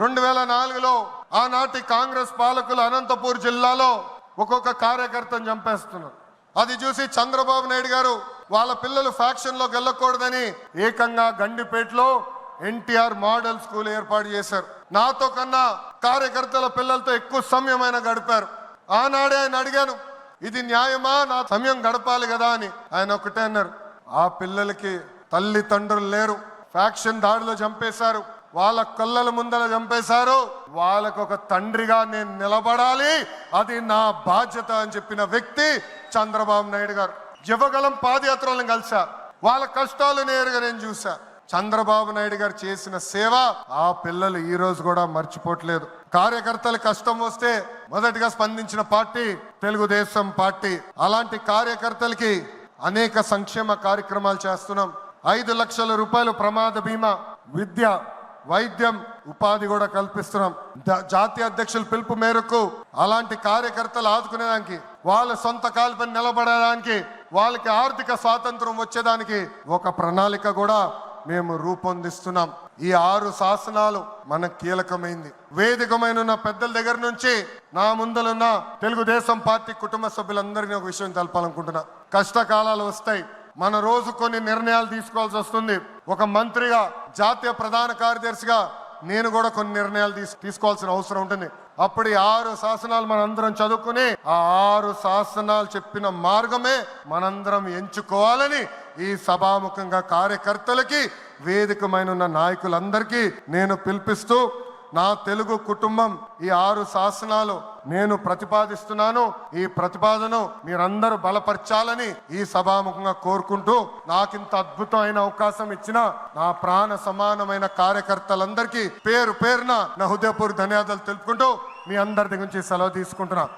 రెండు వేల నాలుగులో ఆనాటి కాంగ్రెస్ పాలకులు అనంతపూర్ జిల్లాలో ఒక్కొక్క కార్యకర్తను చంపేస్తున్నారు. అది చూసి చంద్రబాబు నాయుడు గారు వాళ్ళ పిల్లలు ఫ్యాక్షన్లోకి వెళ్ళకూడదని ఏకంగా గండిపేటలో ఎన్టీఆర్ మోడల్ స్కూల్ ఏర్పాటు చేశారు. నాతో కన్నా కార్యకర్తల పిల్లలతో ఎక్కువ సమయం ఆయన గడిపారు. ఆనాడే ఆయన అడిగాను ఇది న్యాయమా? నా సమయం గడపాలి కదా అని. ఆయన ఒకటే అన్నారు ఆ పిల్లలకి తల్లిదండ్రులు లేరు. ఫ్యాక్షన్ దాడిలో చంపేశారు. వాళ్ళ కళ్ళల ముందర చంపేశారు. వాళ్ళకు ఒక తండ్రిగా నేను నిలబడాలి. అది నా బాధ్యత అని చెప్పిన వ్యక్తి చంద్రబాబు నాయుడు గారు. యువగలం పాదయాత్రలను కలిసా వాళ్ళ కష్టాలు నేరుగా నేను చూసా చంద్రబాబు నాయుడు గారు చేసిన సేవ ఆ పిల్లలు ఈ రోజు కూడా మర్చిపోవట్లేదు. కార్యకర్తలు కష్టం వస్తే మొదటిగా స్పందించిన పార్టీ తెలుగుదేశం పార్టీ. అలాంటి కార్యకర్తలకి అనేక సంక్షేమ కార్యక్రమాలు చేస్తున్నాం. ఐదు లక్షల రూపాయలు ప్రమాద బీమా విద్య వైద్యం ఉపాధి కూడా కల్పిస్తున్నాం. జాతీయ అధ్యక్షుల పిలుపు మేరకు అలాంటి కార్యకర్తలు ఆదుకునేదానికి వాళ్ళ సొంత కాలుపై నిలబడడానికి వాళ్ళకి ఆర్థిక స్వాతంత్రం వచ్చేదానికి ఒక ప్రణాళిక కూడా మేము రూపొందిస్తున్నాం. ఈ ఆరు శాసనాలు మనకు కీలకమైంది. వేదికమైన పెద్దల దగ్గర నుంచి నా ముందలున్న తెలుగుదేశం పార్టీ కుటుంబ సభ్యులందరినీ ఒక విషయం తెలపాలనుకుంటున్నా. కష్టకాలాలు వస్తాయి. మన రోజు కొన్ని నిర్ణయాలు తీసుకోవాల్సి వస్తుంది. ఒక మంత్రిగా జాతీయ ప్రధాన కార్యదర్శిగా నేను కూడా కొన్ని నిర్ణయాలు తీసు తీసుకోవాల్సిన అవసరం ఉంటుంది. అప్పుడు ఆరు శాసనాలు మనందరం చదువుకుని ఆ ఆరు శాసనాలు చెప్పిన మార్గమే మనందరం ఎంచుకోవాలని ఈ సభాముఖంగా కార్యకర్తలకి వేదికమైన ఉన్న నాయకులందరికీ నేను పిలిపిస్తూ నా తెలుగు కుటుంబం ఈ ఆరు శాసనాలు నేను ప్రతిపాదిస్తున్నాను. ఈ ప్రతిపాదన మీరందరూ బలపరచాలని ఈ సభాముఖంగా కోరుకుంటూ నాకింత అద్భుతమైన అవకాశం ఇచ్చిన నా ప్రాణ సమానమైన కార్యకర్తలందరికీ పేరు పేరున నా హృదయపూర్ ధన్యవాదాలు తెలుపుకుంటూ మీ అందరి దగ్గర నుంచి సెలవు తీసుకుంటున్నా.